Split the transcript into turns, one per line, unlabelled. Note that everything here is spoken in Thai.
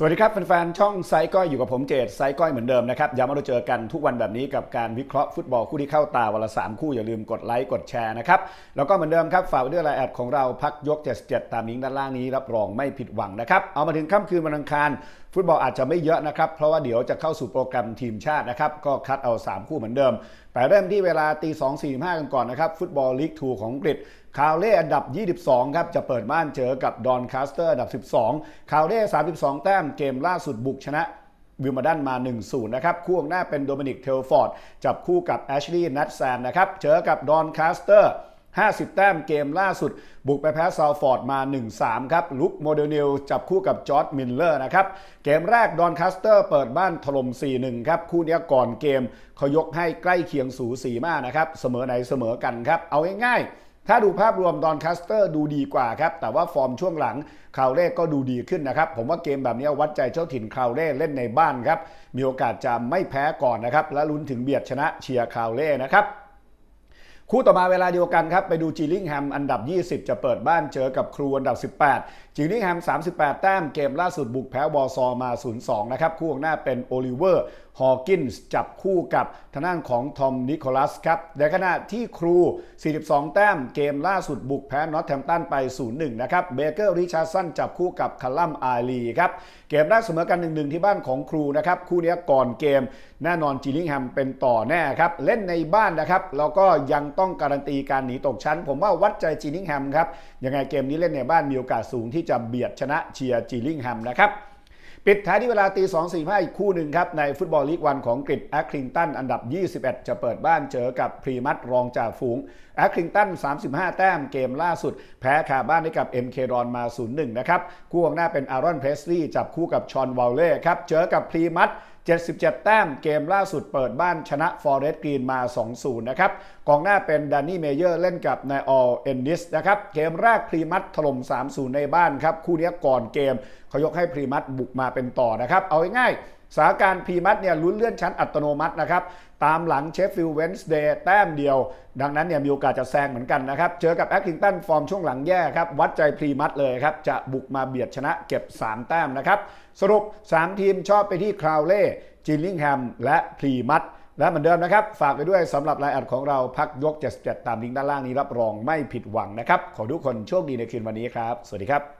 สวัสดีครับแฟนๆช่องไซก้อยอยู่กับผมเจตไซก้อยเหมือนเดิมนะครับย้ำว่าเราเจอกันทุกวันแบบนี้กับการวิเคราะห์ฟุตบอลคู่ที่เข้าตาวันละสามคู่อย่าลืมกดไลค์กดแชร์นะครับแล้วก็เหมือนเดิมครับฝากด้วยรายแอดของเราพักยก 77 ตามลิงก์ด้านล่างนี้รับรองไม่ผิดหวังนะครับเอามาถึงค่ำคืนวันอังคารฟุตบอลอาจจะไม่เยอะนะครับเพราะว่าเดี๋ยวจะเข้าสู่โปรแกรมทีมชาตินะครับก็คัดเอา 3 คู่เหมือนเดิม แต่เริ่มที่เวลาตี2 4 5กันก่อนนะครับฟุตบอลลีก2ของอังกฤษ คาวเล่อันดับ 22 ครับ จะเปิดบ้านเจอกับดอนคาสเตอร์อันดับ 12 คาวเล่32 แต้มเกมล่าสุดบุกชนะวิลมาดันมา 1-0 นะครับ คู่ข้างหน้าเป็นโดมินิกเทลฟอร์ด จับคู่กับแอชลีย์นัทแซนนะครับ เจอกับดอนคาสเตอร์ 50 แต้มเกมล่าสุด บุกไปแพ้ซาวฟอร์ดมา 1-3 ครับ ลุคโมเดลนิลจับคู่กับจอร์ดมิลเลอร์นะครับ เกมแรกดอนคาสเตอร์เปิดบ้านถล่ม 4-1 ครับ คู่นี้ก่อนเกมเขายกให้ใกล้เคียงสูสีมากนะครับ เสมอไหนเสมอกันครับ เอาง่ายๆ ถ้าดูภาพรวมดอนคาสเตอร์ดูดีกว่าครับ แต่ว่าฟอร์มช่วงหลังคาวเร่ก็ดูดีขึ้นนะครับ ผมว่าเกมแบบนี้วัดใจเจ้าถิ่นคาวเร่เล่นในบ้านครับ มีโอกาสจะไม่แพ้ก่อนนะครับ และลุ้นถึงเบียดชนะเชียร์คาวเร่นะครับ คู่ต่อมาเวลาเดียวกันครับ ไปดูจีลิงแฮมอันดับ 20 จะเปิดบ้านเจอกับครูอันดับ 18 จีลิงแฮม 38 แต้มเกมล่าสุดบุกแพ้วอร์ซอมา 0-2 นะครับ คู่งหน้าเป็นโอลิเวอร์ฮอว์กินส์จับคู่กับทางด้านของทอมนิโคลัสครับในขณะที่ครู 42 แต้มเกมล่าสุดบุกแพ้นอตแทมตันไป 0-1 นะครับเบเกอร์ริชาร์สันจับคู่กับคาลัมอาลีครับเกมแรกเสมอกัน1-1 ที่บ้านของครูนะครับคู่นี้ก่อนเกม แน่นอนจีลิงแฮมเป็นต่อแน่ครับเล่นในบ้านนะครับแล้วก็ยังต้องการันตีการหนีตกชั้น ผมว่าวัดใจจีลิงแฮมครับยังไงเกมนี้เล่นในบ้านมีโอกาสสูงที่จะเบียดชนะเชียร์จีลิงแฮมนะครับปิดท้ายที่เวลาตี 2 4 5 อีกคู่หนึ่งครับ ในฟุตบอลลีกวันของอังกฤษแอคลิงตันอันดับ 21 จะเปิดบ้านเจอกับพรีมัตรองจากฝูงแอคลิงตัน 35 แต้มเกมล่าสุด แพ้คาบ้านให้กับ MK รอนมา 0-1 นะครับ คู่ข้างหน้าเป็นอารอนเพสลีย์จับคู่กับชอนวอลเล่ครับ เจอกับพรีมัต77 แต้มเกมล่าสุดเปิดบ้านชนะฟอร์เรสต์กรีนมา 2-0 นะครับ กองหน้าเป็นดานนี่เมเยอร์เล่นกับนายออลเอนนิสนะครับ เกมแรกพรีมัตถล่ม 3-0 ในบ้านครับ คู่นี้ก่อนเกมเขายกให้พรีมัตบุกมาเป็นต่อนะครับ เอาง่ายๆ สาการพรีมัตเนี่ยลุ้นเลื่อนชั้นอัตโนมัตินะครับ ตามหลังเชฟฟิลด์เวนส์เดย์แต้มเดียว ดังนั้นเนี่ยมีโอกาสจะแซงเหมือนกันนะครับ เจอกับแอคทิงตันฟอร์มช่วงหลังแย่ครับ วัดใจพรีมัตเลยครับ จะบุกมาเบียดชนะเก็บ 3 แต้มนะครับ สรุป 3 ทีมชอบไปที่คราวเล่จินลิงแฮมและพรีมัตและเหมือนเดิมนะครับ ฝากไปด้วยสำหรับรายอัดของเราพักยก77ตามลิงก์ด้านล่างนี้รับรองไม่ผิดหวังนะครับขอทุกคนโชคดีในคืนวันนี้ครับ สวัสดีครับ